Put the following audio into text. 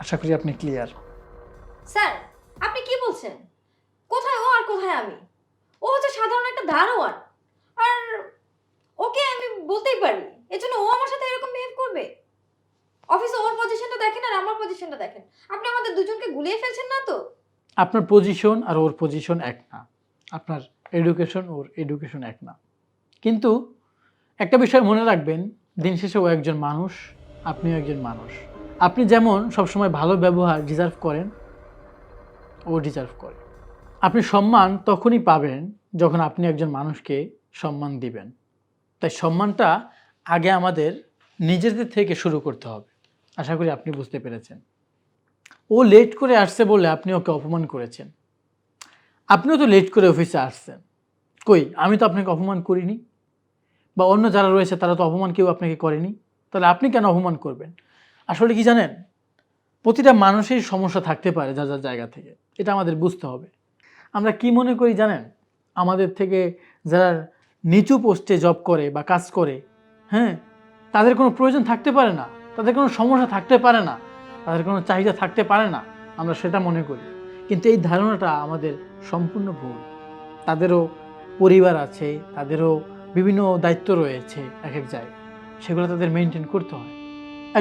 আশা করি আপনি clear sir আপনি কি বলছেন? কোথায় ও আর কোথায় আমি? ও হচ্ছে সাধারণ একটা দারোয়ান আর ওকে আমি বলতেই পারি। এজন্য ও আমার সাথে এরকম বিহেভ করবে? অফিসে ওর পজিশনটা দেখেন আর আমার পজিশনটা দেখেন। আপনি আমাদের দুজনকে গুলিয়ে ফেলছেন না তো? আপনার পজিশন আর ওর পজিশন এক না। আপনার এডুকেশন ওর এডুকেশন এক না। কিন্তু একটা বিষয় মনে রাখবেন দিন শেষে ও একজন মানুষ আপনিও একজন মানুষ। আপনি যেমন সবসময় ভালো ব্যবহার ডিজার্ভ করেন, ও ডিজার্ভ করে। আপনি সম্মান তখনই পাবেন যখন আপনি একজন মানুষকে সম্মান দিবেন। তাই সম্মানটা আগে আমাদের নিজেদের থেকে শুরু করতে হবে। আশা করি আপনি বুঝতে পেরেছেন। ও লেট করে আসছে বলে আপনি ওকে অপমান করেছেন। আপনিও তো লেট করে অফিসে আসছেন। কই, আমি তো আপনাকে অপমান করিনি? বা অন্য যারা রয়েছে তারা তো অপমান কেউ আপনাকে করেনি? তাহলে আপনি কেন অপমান করবেন? আসলে কি জানেন? প্রতিটা মানুষের সমস্যা থাকতে পারে যা যার জায়গা থেকে। এটা আমাদের বুঝতে হবে। আমরা কি মনে করি জানেন? আমাদের থেকে যারা নিচু পোস্টে জব করে বা কাজ করে হ্যাঁ? তাদের কোনো প্রয়োজন থাকতে পারে না। তাদের কোনো সমস্যা থাকতে পারে না। তাদের কোনো চাহিদা থাকতে পারে না। আমরা সেটা মনে করি। কিন্তু এই ধারণাটা আমাদের সম্পূর্ণ ভুল। তাদেরও পরিবার আছে, তাদেরও বিভিন্ন দায়িত্ব রয়েছে এক এক জায়গায়। সেগুলো তাদের মেনটেন করতে হয়।